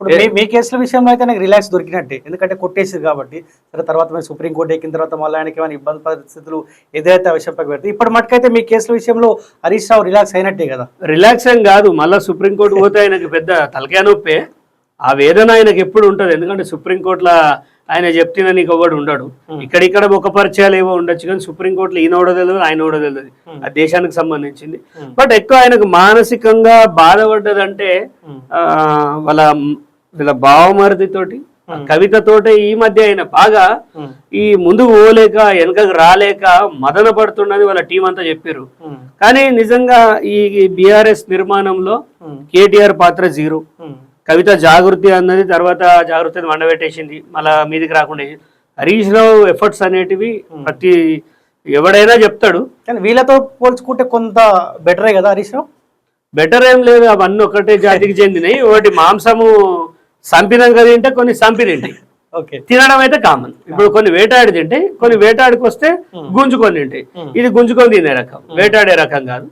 ఇప్పుడు మీ- మీ కేసుల విషయంలో అయితే నాకు రిలాక్స్ దొరికినట్టే. ఎందుకంటే కొట్టేసింది కాబట్టి. సరే తర్వాత మేము సుప్రీంకోర్టు ఎక్కిన తర్వాత మళ్ళీ ఆయనకి ఏమైనా ఇబ్బంది పరిస్థితులు విషయం పక్కన పెడితే ఇప్పటి మటుకైతే మీ కేసుల విషయంలో హరీష్ రావు రిలాక్స్ అయినట్టే కదా. రిలాక్స్ ఏం కాదు. మళ్ళీ సుప్రీంకోర్టు పోతే ఆయనకి పెద్ద తలకాయ నొప్పే. ఆ వేదన ఆయనకి ఎప్పుడు ఉంటుంది. ఎందుకంటే సుప్రీంకోర్టులో ఆయన చెప్తున్నా నీకు ఒకడు ఉండడు. ఇక్కడిక్కడ ఒక పరిచయాలు ఏవో ఉండొచ్చు కానీ సుప్రీంకోర్టులో ఈయన కూడా తెలియదు ఆయన కూడా తెలియదు. ఆ దేశానికి సంబంధించింది. బట్ ఎక్కువ ఆయనకు మానసికంగా బాధపడ్డదంటే వాళ్ళ వీళ్ళ బావమరిదితోటి ఆ కవితతోటి ఈ మధ్య ఆయన బాగా ఈ ముందుకు పోలేక వెనకకు రాలేక మదన పడుతున్నది వాళ్ళ టీం అంతా చెప్పారు. కానీ నిజంగా ఈ బీఆర్ఎస్ నిర్మాణంలో కేటీఆర్ పాత్ర జీరో. కవిత జాగృతి అన్నది తర్వాత జాగృతిని వండబెట్టేసింది మళ్ళా మీదికి రాకుండా. హరీష్ రావు ఎఫర్ట్స్ అనేటివి ప్రతి ఎవడైనా చెప్తాడు. కానీ వీళ్ళతో పోల్చుకుంటే కొంత బెటరే కదా హరీష్ రావు? బెటర్ ఏం లేదు. అవన్నీ ఒకటే జాతికి చెందినవి ఒకటి మాంసము సంపినాక తింటే కొన్ని సంపి తింటాయి ఓకే. తినడం అయితే కామన్. ఇప్పుడు కొన్ని వేటాడి తింటే కొన్ని వేటాడికి వస్తే గుంజుకొని తింటాయి. ఇది గుంజుకొని తినే రకం. వేటాడే రకం కాదు.